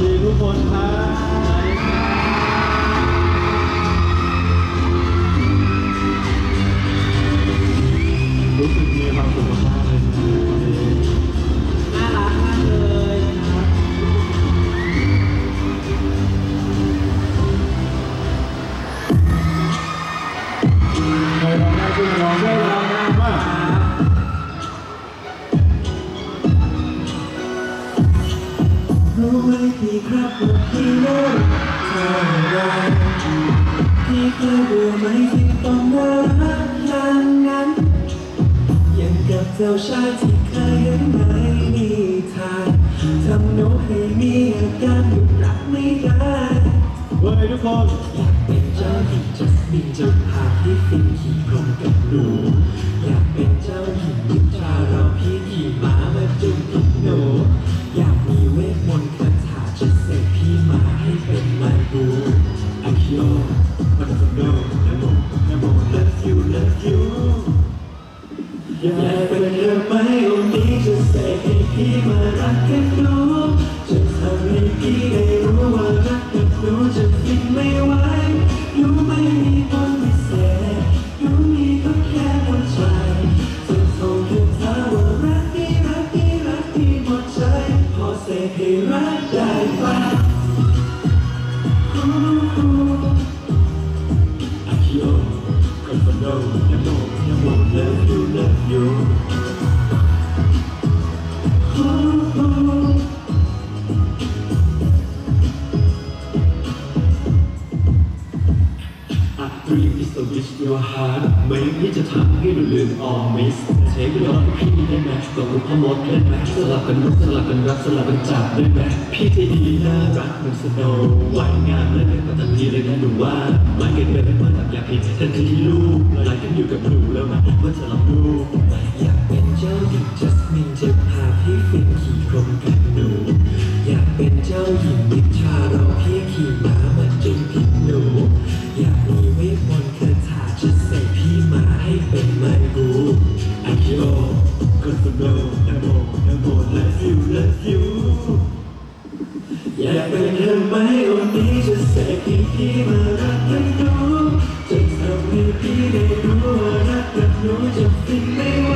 ดีทุกคนครับรู้สึกมีความสุขมากเลยน่ารักมากเลยครับใครร้องได้ช่วยร้องด้วยร้อ พี่ครับว่าพี่น่ารักเท่าไรพี่เคยเบื่อไหมที่ต้องน่ารักอย่างนั้นอย่างกับเจ้าชายที่เคยเห็นในนิทานทำหนูให้มีอาการหยุดรักไม่ได้เว้ยทุกคนอยากเป็นเจ้าหญิงจัสมินจะพา อาคิโอมันคอนโดนะโมนะโม love you love you อยากเป็นเรือไหม้องค์นี้จะเสกให้พี่มารักกันหนูจะทำให้พี่ได้รู้ว่ารักกับหนูจะฟินไม่ไหวหนูไม่มีมนพิเศษหนูมีก็แค่หัวใจจะส่งคาถาว่ารักพี่รักพี่รักพี่หมดใจพอเสกให้รัก อัตรีมิสเตอร์วิชยูฮาร์ดไม่ที่จะทำให้เราลืมออมิสเทคไปลองให้พี่ได้ไหมกับคุณพ่อมดได้ไหมสลับกันรุกสลับกันรักสลับกันจับได้ไหมพี่ใจดีน่ารักเหมือนสโนไวงามและเป็นปกติเลยนะหนูว่ามันเกิดเป็นเมื่อทำอยากผิดทันทีลูกหลายกันอยู่กับหนูแล้วนะว่าจะรับลูกอยากเป็นเจ้าหญิงจัสมินจะ ให้เป็นไมบูอาคิโอก็สโนนะโมนะโม love you love you อยากเป็นเรื่องไม้วันนี้จะเสกให้พี่มารักกันหนูจะทำให้พี่ได้รู้ว่ารักกับหนูจะฟินไม่ไหว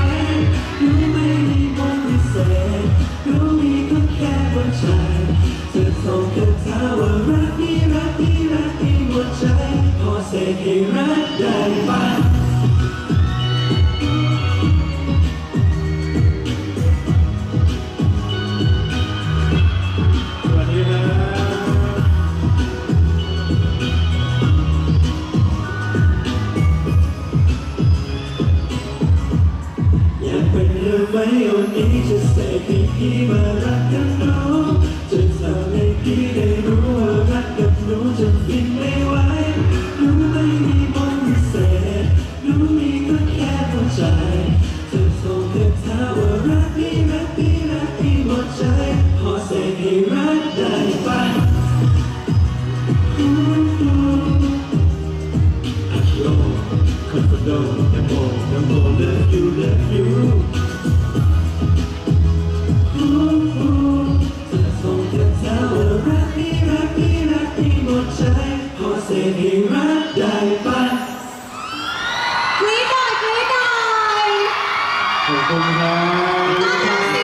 หนูไม่มีมนต์พิเศษหนูมีก็แค่หัวใจจะส่งคาถาว่ารักพี่รักพี่รักพี่หมดใจพอเสกให้รัก เป็นเรื่องไว้วันนี้จะเสกให้พี่มารักกันหนูจะทำให้พี่ได้รู้ว่ารักกับหนูจะฟินไม่ไหวหนูไม่มีบนพิเศษหนูมีก็แค่หัวใจจะส่งคาถาว่ารักนี้